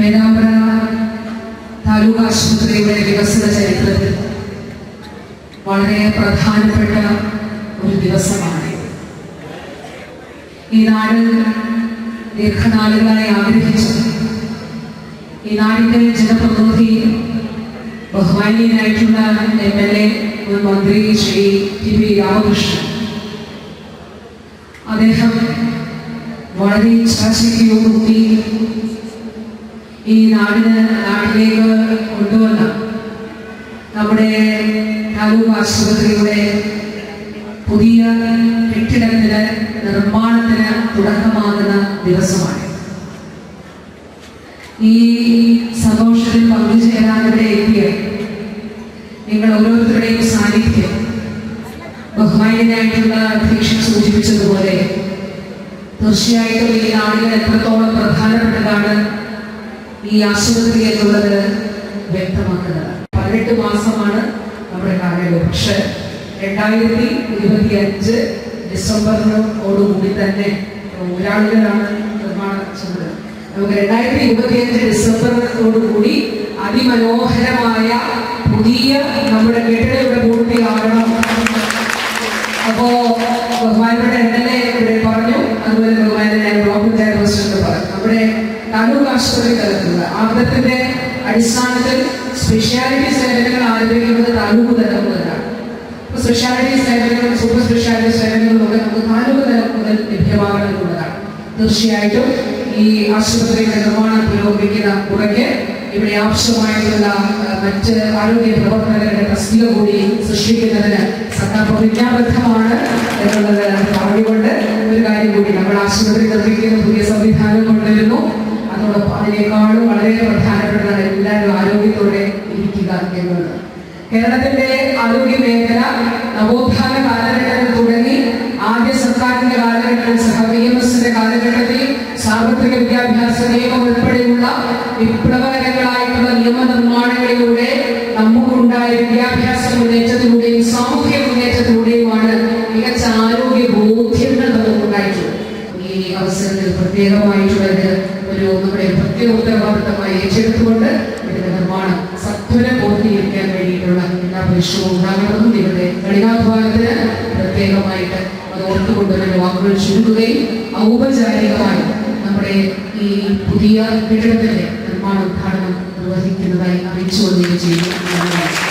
പേരാമ്പ്ര താലൂക്ക് ആശുപത്രിയുടെ വികസന ചരിത്രത്തിൽ വളരെ പ്രധാനപ്പെട്ട ഒരു ദിവസമാണ് ഈ നാട് ദീർഘനാളുകളായി ആഗ്രഹിച്ചു ഈ നാടിന്റെ ജനപ്രതിനിധി ബഹുമാനീയനായിട്ടുള്ള എം എൽ എ മുൻ മന്ത്രി ശ്രീ ടി വി രാമകൃഷ്ണൻ അദ്ദേഹം വളരെ ഇച്ഛാശക്തിയോടുകൂടി ഈ നാടിന് നാട്ടിലേക്ക് കൊണ്ടുവന്ന നമ്മുടെ താലൂക്ക് ആശുപത്രിയുടെ പുതിയ കെട്ടിടത്തിന് നിർമ്മാണത്തിന് തുടക്കമാകുന്ന ദിവസമാണ്. ഈ സന്തോഷത്തിൽ പങ്കുചേരാൻ എത്തിയ നിങ്ങൾ ഓരോരുത്തരുടെയും സാന്നിധ്യം ബഹുമാനായിട്ടുള്ള അധ്യക്ഷൻ സൂചിപ്പിച്ചതുപോലെ തീർച്ചയായിട്ടും ഈ നാടിന് എത്രത്തോളം പ്രധാനപ്പെട്ടതാണ് ഈ ആശുപത്രി എന്നുള്ളത് വ്യക്തമാക്കുന്നത്. പതിനെട്ട് മാസമാണ് നമ്മുടെ കാലയളവ്. പക്ഷെ രണ്ടായിരത്തി ഇരുപത്തി അഞ്ച് ഡിസംബറിനോടുകൂടി തന്നെ ഒരാളുകളാണ് നിർമ്മാണ ചുമതല നമുക്ക് രണ്ടായിരത്തി ഇരുപത്തി അഞ്ച് ഡിസംബറിനോടുകൂടി അതിമനോഹരമായ പുതിയ നമ്മുടെ കെട്ടിടം താലൂക്ക് ആശുപത്രി തലത്തിലുള്ള അവിടത്തിന്റെ അടിസ്ഥാനത്തിൽ സ്പെഷ്യാലിറ്റി സേവനങ്ങൾ ആരംഭിക്കുന്നത് താലൂക്ക് തലം മുതലാണ് സ്പെഷ്യാലിറ്റി സേവനങ്ങൾ സൂപ്പർ സ്പെഷ്യാലിറ്റി സേവനങ്ങളും ഒക്കെ നമുക്ക് താലൂക്ക് തലം മുതൽ ലഭ്യമാകണമെന്നുള്ളതാണ്. തീർച്ചയായിട്ടും ഈ ആശുപത്രിയുടെ നിർമ്മാണം പുരോഗമിക്കുന്ന പുറകെ ഇവിടെ ആവശ്യമായിട്ടുള്ള മറ്റ് ആരോഗ്യ പ്രവർത്തകരുടെ തസ്തിക കൂടി സൃഷ്ടിക്കുന്നതിന് സർക്കാർ പ്രതിജ്ഞാബദ്ധമാണ് എന്നുള്ളത് പറഞ്ഞുകൊണ്ട് ഒരു കാര്യം കൂടി നമ്മൾ ആശുപത്രി അതോടൊപ്പം അതിനേക്കാളും വളരെ പ്രധാനപ്പെട്ടതാണ് എല്ലാവരും ആരോഗ്യത്തോടെ ഇരിക്കുക എന്നുള്ളത്. കേരളത്തിന്റെ ആരോഗ്യ മേഖല നവോത്ഥാന കാലഘട്ടത്തിൽ തുടങ്ങി ആദ്യ സർക്കാരിന്റെ കാലഘട്ടത്തിൽ സഹ വി എം എസിന്റെ കാലഘട്ടത്തിൽ സാർവത്രിക വിദ്യാഭ്യാസ നിയമം ഉൾപ്പെടെയുള്ള വിപ്ലവകരങ്ങളായിട്ടുള്ള നിയമനിർമ്മാണങ്ങളിലൂടെ നമുക്കുണ്ടായ വിദ്യാഭ്യാസ മുന്നേറ്റത്തിലൂടെയും സാമൂഹ്യ മുന്നേറ്റത്തിലൂടെയുമാണ് മികച്ച ആരോഗ്യ ബോധ്യങ്ങൾ നമുക്കുണ്ടായിട്ടുള്ളത്. ഈ അവസരത്തിൽ പ്രത്യേകമായിട്ടുള്ളത് ഒരു നമ്മുടെ പ്രത്യേക ഉത്തരവാദിത്തമായി ഏറ്റെടുത്തുകൊണ്ട് ഇതിന്റെ നിർമ്മാണം സത്വര പൂർത്തീകരിക്കാൻ വേണ്ടിയിട്ടുള്ള എല്ലാ പരിശ്രമവും ഉണ്ടാകണമെന്നും ഇവിടെ കഠിനാധ്വാനത്തിന് പ്രത്യേകമായിട്ട് അത് ഓർത്തുകൊണ്ട് ഒരു വാക്കുകൾ ചുരുക്കുകയും ഔപചാരികമായി നമ്മുടെ ഈ പുതിയ കെട്ടിടത്തിന്റെ നിർമ്മാണ ഉദ്ഘാടനം നിർവഹിക്കുന്നതായി അറിയിച്ചുകൊള്ളുകയും ചെയ്യുന്നു.